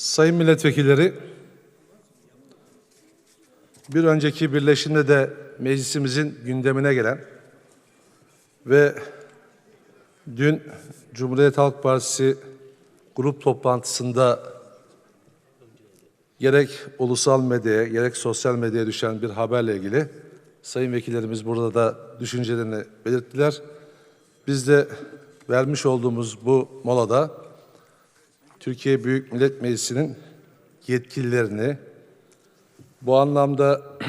Sayın milletvekilleri, bir önceki birleşimde de meclisimizin gündemine gelen ve dün Cumhuriyet Halk Partisi grup toplantısında gerek ulusal medyaya gerek sosyal medyaya düşen bir haberle ilgili sayın vekillerimiz burada da düşüncelerini belirttiler. Biz de vermiş olduğumuz bu molada Türkiye Büyük Millet Meclisi'nin yetkililerini bu anlamda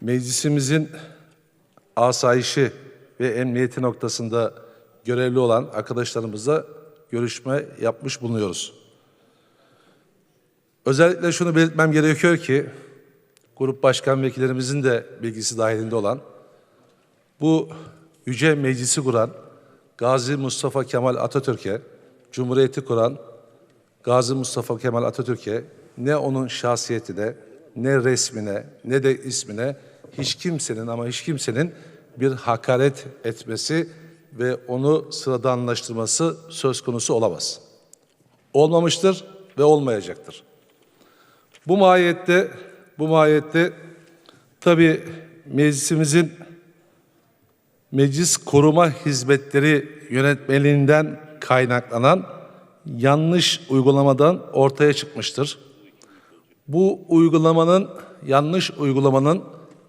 meclisimizin asayişi ve emniyeti noktasında görevli olan arkadaşlarımızla görüşme yapmış bulunuyoruz. Özellikle şunu belirtmem gerekiyor ki grup başkan vekillerimizin de bilgisi dahilinde olan bu yüce meclisi kuran Gazi Mustafa Kemal Atatürk'e, Cumhuriyeti kuran Gazi Mustafa Kemal Atatürk'e ne onun şahsiyetine, ne resmine, ne de ismine hiç kimsenin ama hiç kimsenin bir hakaret etmesi ve onu sıradanlaştırması söz konusu olamaz. Olmamıştır ve olmayacaktır. Bu mahiyette, bu mahiyette tabii meclisimizin Meclis Koruma Hizmetleri Yönetmeliğinden kaynaklanan yanlış uygulamadan ortaya çıkmıştır. Bu uygulamanın yanlış uygulamanın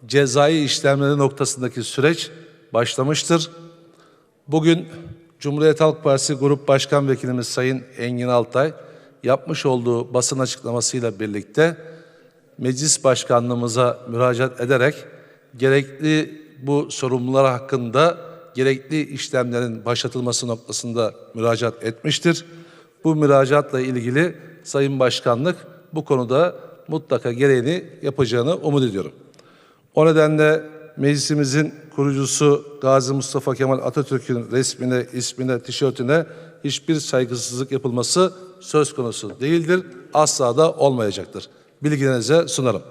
cezai işlemleri noktasındaki süreç başlamıştır. Bugün Cumhuriyet Halk Partisi Grup Başkan Vekilimiz Sayın Engin Altay yapmış olduğu basın açıklamasıyla birlikte meclis başkanlığımıza müracaat ederek gerekli bu sorumlular hakkında gerekli işlemlerin başlatılması noktasında müracaat etmiştir. Bu müracaatla ilgili Sayın Başkanlık bu konuda mutlaka gereğini yapacağını umut ediyorum. O nedenle meclisimizin kurucusu Gazi Mustafa Kemal Atatürk'ün resmine, ismine, tişörtüne hiçbir saygısızlık yapılması söz konusu değildir. Asla da olmayacaktır. Bilginize sunarım.